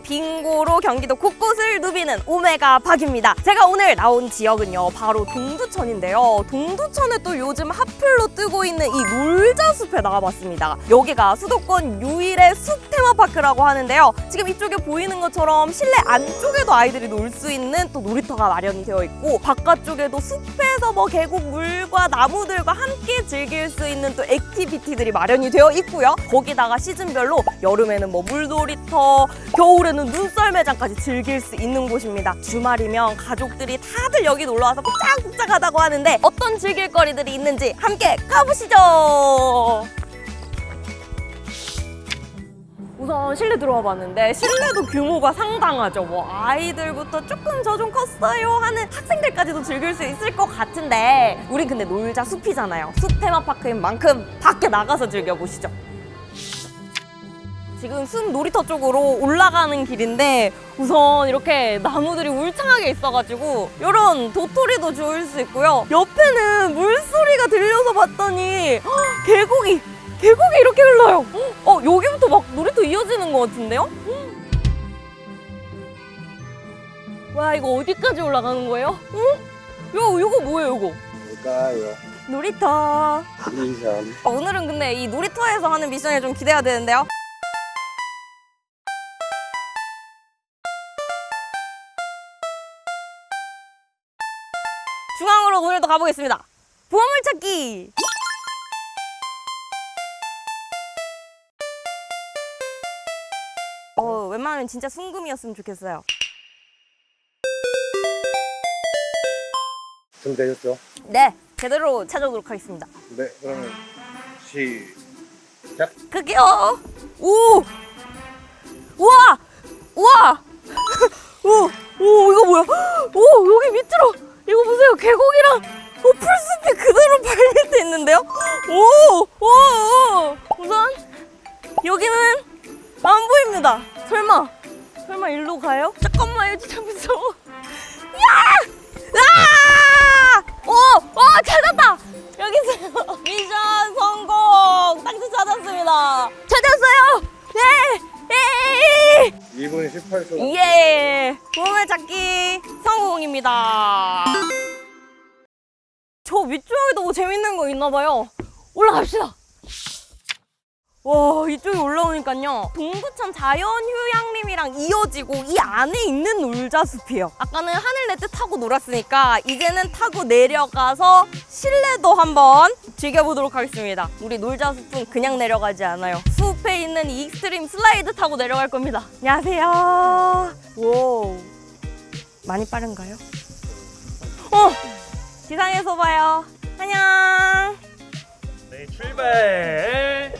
빙고로 경기도 곳곳을 누비는 오메가 박입니다. 제가 오늘 나온 지역은요, 바로 동두천인데요. 동두천에 또 요즘 핫플로 뜨고 있는 이 놀자숲에 나와봤습니다. 여기가 수도권 유일의 숲 테마파크라고 하는데요. 지금 이쪽에 보이는 것처럼 실내 안쪽에도 아이들이 놀 수 있는 또 놀이터가 마련이 되어 있고 바깥쪽에도 숲에서 뭐 계곡 물과 나무들과 함께 즐길 수 있는 또 액티비티들이 마련이 되어 있고요. 거기다가 시즌별로 여름에는 뭐 물놀이터, 겨울 에는 눈썰 매장까지 즐길 수 있는 곳입니다. 주말이면 가족들이 다들 여기 놀러 와서 푹짝푹짝하다고 하는데 어떤 즐길 거리들이 있는지 함께 가보시죠. 우선 실내 들어와 봤는데 실내도 규모가 상당하죠. 뭐 아이들부터 조금 저 좀 컸어요 하는 학생들까지도 즐길 수 있을 것 같은데 우린 근데 놀자 숲이잖아요. 숲 테마파크인 만큼 밖에 나가서 즐겨보시죠. 지금 숲 놀이터 쪽으로 올라가는 길인데 우선 이렇게 나무들이 울창하게 있어가지고 이런 도토리도 주울 수 있고요. 옆에는 물소리가 들려서 봤더니 헉, 계곡이 계곡이 이렇게 흘러요. 어 여기부터 막 놀이터 이어지는 것 같은데요? 와 이거 어디까지 올라가는 거예요? 응? 이거 이거 뭐예요 이거? 뭘까요? 놀이터. 미션. 어, 오늘은 근데 이 놀이터에서 하는 미션이 좀 기대가 되는데요. 중앙으로 오늘도 가보겠습니다. 보물 찾기. 어, 웬만하면 진짜 순금이었으면 좋겠어요. 준비되셨죠? 네, 제대로 찾아오도록 하겠습니다. 네, 그러면 시작. 그게요. 오, 우와, 우와, 오, 오 이거 뭐야? 오 여기 밑으로 이거 보세요 계곡이랑 오 풀숲이 그대로 때 있는데요? 오, 오, 오. 우선 여기는 안 보입니다. 설마, 설마 일로 가요? 잠깐만 요, 진짜 무서워. 야! 아! 오, 오 찾았다. 여기 있어요. 미션 성공. 딱지 찾았습니다. 네. 2분 18초. 예. 예. 보물 찾기 성공입니다. 저 위쪽에도 뭐 재밌는 거 있나 봐요. 올라갑시다. 와 이쪽에 올라오니까요. 동두천 자연휴양림이랑 이어지고 이 안에 있는 놀자숲이에요. 아까는 하늘네트 타고 놀았으니까 이제는 타고 내려가서 실내도 한번 즐겨보도록 하겠습니다. 우리 놀자숲은 그냥 내려가지 않아요. 숲에 있는 이 익스트림 슬라이드 타고 내려갈 겁니다. 안녕하세요. 오 많이 빠른가요? 어! 지상에서 봐요. 안녕. 네, 출발.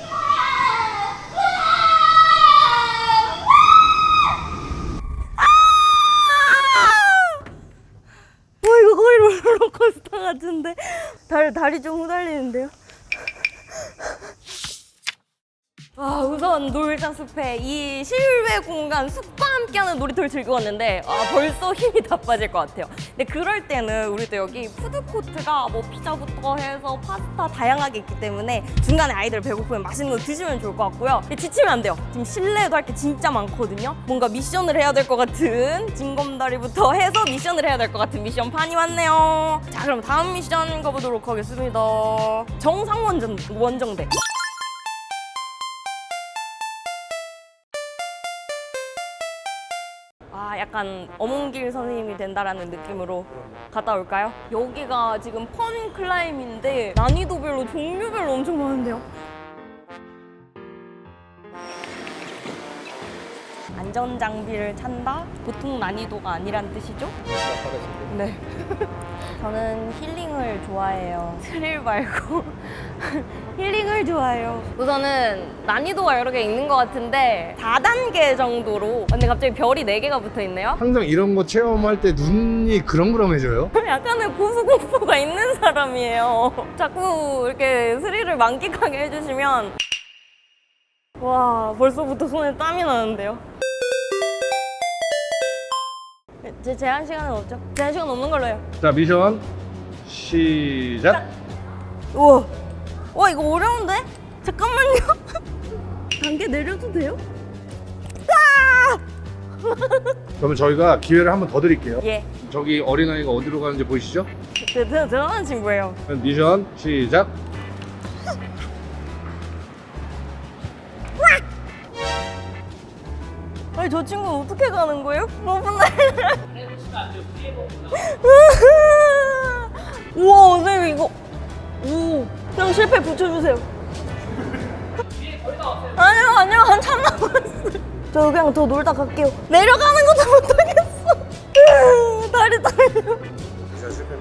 와 어, 이거 거의 롤러코스터 같은데 다리, 다리 좀 후달리는데요? 아 우선 놀자 숲에 이 실외 공간 숲과 함께하는 놀이터를 즐겨왔는데 아 벌써 힘이 다 빠질 것 같아요. 근데 그럴 때는 우리도 여기 푸드코트가 뭐 피자부터 해서 파스타 다양하게 있기 때문에 중간에 아이들 배고프면 맛있는 거 드시면 좋을 것 같고요. 근데 지치면 안 돼요. 지금 실내에도 할 게 진짜 많거든요. 뭔가 미션을 해야 될 것 같은 징검다리부터 해서 미션을 해야 될 것 같은 미션 판이 왔네요. 자 그럼 다음 미션 가보도록 하겠습니다. 정상원전 원정대 약간 어몽길 선생님이 된다라는 느낌으로 갔다 올까요? 여기가 지금 펀 클라임인데 난이도별로 종류별로 엄청 많은데요. 안전 장비를 찬다? 보통 난이도가 아니란 뜻이죠? 네. 저는 힐링을 좋아해요. 스릴 말고 힐링을 좋아해요. 우선은 난이도가 여러 개 있는 것 같은데 4단계 정도로 근데 갑자기 별이 4개가 붙어 있네요. 항상 이런 거 체험할 때 눈이 그렁그렁해져요. 약간의 고수공포가 있는 사람이에요. 자꾸 이렇게 스릴을 만끽하게 해주시면 와 벌써부터 손에 땀이 나는데요. 제 제한 시간은 없죠? 제한 시간 없는 걸로 해요. 자, 미션 시작. 우와, 와 이거 어려운데? 잠깐만요. 단계 내려도 돼요? 아! 그러면 저희가 기회를 한 번 더 드릴게요. 예. 저기 어린아이가 어디로 가는지 보이시죠? 드, 드, 들어가는 친구예요. 그럼 미션 시작. 아니 저 친구 어떻게 가는 거예요? 너무 날. 우와 선생님 이거. 오. 그냥 실패 붙여주세요. 아니요 아니요 한참 남았어. 저 그냥 더 놀다 갈게요. 내려가는 것도 못하겠어. 다리 떨려. 미션 실패.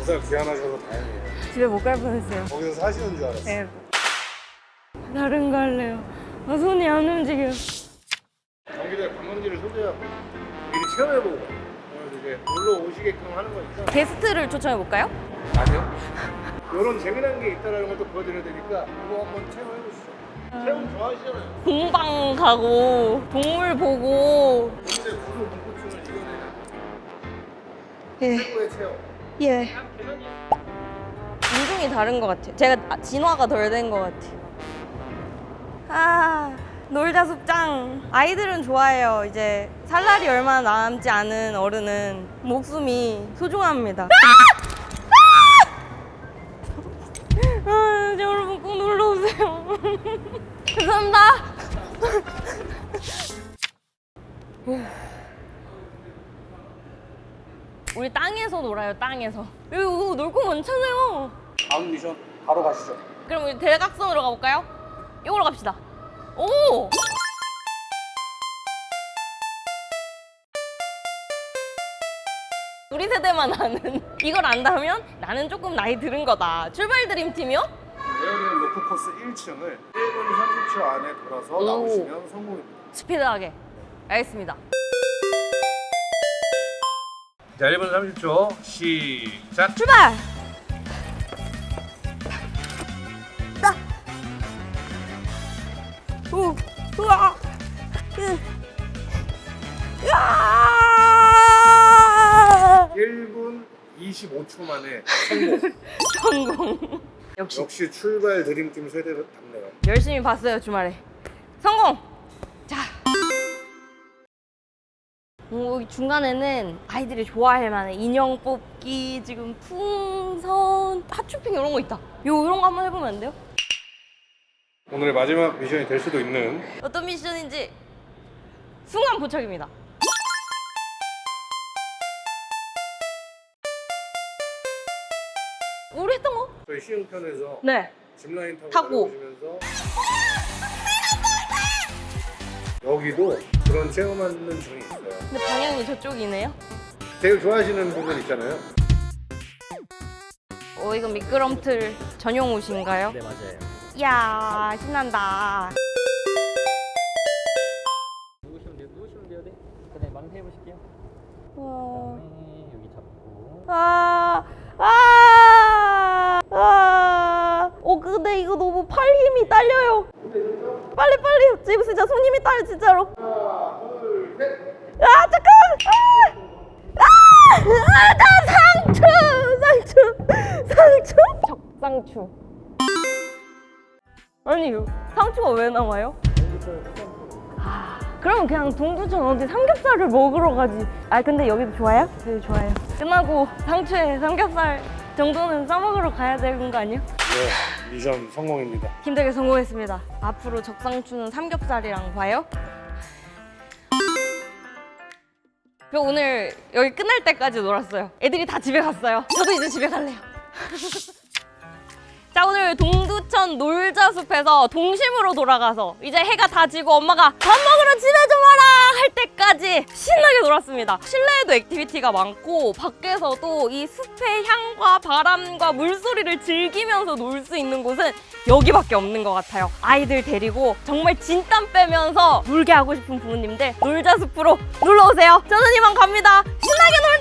우선 귀환하셔서 다행이에요. 집에 못 갈 뻔했어요. 거기서 사시는 줄 알았어 요. 네. 다른 거 할래요. 아, 손이 안 움직여. 경기도의 관광지를 소개 하고 미리 체험해보고 그래서 이제 놀러 오시게끔 하는 거니까 게스트를 초청해 볼까요? 아니요? 이런 재미난 게 있다는 것도 보여드려야 되니까 이거 한번 체험해보시죠 체험 좋아하시잖아요 공방 가고 동물 보고. 근데 무슨 공포증을 이겨내는 예. 최고의 체험 예. 인종이 다른 것 같아요. 제가 아, 진화가 덜 된 것 같아요. 아, 놀자 숲장. 아이들은 좋아해요. 이제 살 날이 얼마 남지 않은 어른은 목숨이 소중합니다. 아! 아, 이제 여러분 꼭 놀러 오세요. 감사합니다. 우리 땅에서 놀아요, 땅에서. 여기 이거 놀거 많잖아요. 다음 미션 바로 가시죠 그럼 우리 대각선으로 가볼까요? 이걸로 갑시다. 오! 우리 세대만 아는 이걸 안다면 나는 조금 나이 들은 거다. 출발 드림 팀이요? 에어리얼 로프 코스 1층을 1분 30초 안에 돌아서 오. 나오시면 성공입니다 스피드하게. 알겠습니다. 자 1분 30초 시작 출발! 25초 만에 성공 성공. 역시 역시 출발 드림팀 세대답네요 열심히 봤어요 주말에. 성공. 자. 오, 중간에는 아이들이 좋아할 만한 인형 뽑기, 지금 풍선, 핫쇼핑 이런 거 있다. 요 이런 거 한번 해보면 안 돼요? 오늘의 마지막 미션이 될 수도 있는 어떤 미션인지 순간 포착입니다. 저희 시흥편에서 네. 짚라인 타고, 타고. 내려오시면서 여기도 그런 체험하는 중이 있어요 근데 방향이 저쪽이네요. 제일 좋아하시는 부분 있잖아요 어, 이거 미끄럼틀 전용 옷인가요? 네 맞아요. 이야, 신난다. 누우시면 돼요. 누우시면 돼요. 네. 그다음에 망태 해보실게요. 어, 네 여기 잡고. 아, 아, 아. 어, 근데 이거 너무 팔 힘이 딸려요. 빨리, 빨리. 지금 진짜 손 힘이 딸려, 진짜로. 아, 잠깐만. 아! 아! 아, 나 상추! 상추! 상추? 적상추. 아니, 상추가 왜 나와요? 아, 그럼 그냥 동두천 어디 삼겹살을 먹으러 가지. 아, 근데 여기도 좋아요? 여기 좋아요. 끝나고 상추에 삼겹살 정도는 싸먹으러 가야 되는 거 아니에요? 네 미션 성공입니다 힘들게 성공했습니다. 앞으로 적상추는 삼겹살이랑 봐요. 저 오늘 여기 끝날 때까지 놀았어요. 애들이 다 집에 갔어요. 저도 이제 집에 갈래요. 자 오늘 동두천 놀자숲에서 동심으로 돌아가서 이제 해가 다 지고 엄마가 밥 먹으러 집에 좀 와라 할 때까지 신나게 놀았습니다. 실내에도 액티비티가 많고 밖에서도 이 숲의 향과 바람과 물소리를 즐기면서 놀 수 있는 곳은 여기밖에 없는 것 같아요. 아이들 데리고 정말 진땀 빼면서 놀게 하고 싶은 부모님들 놀자숲으로 놀러 오세요. 저는 이만 갑니다. 신나게 놀자.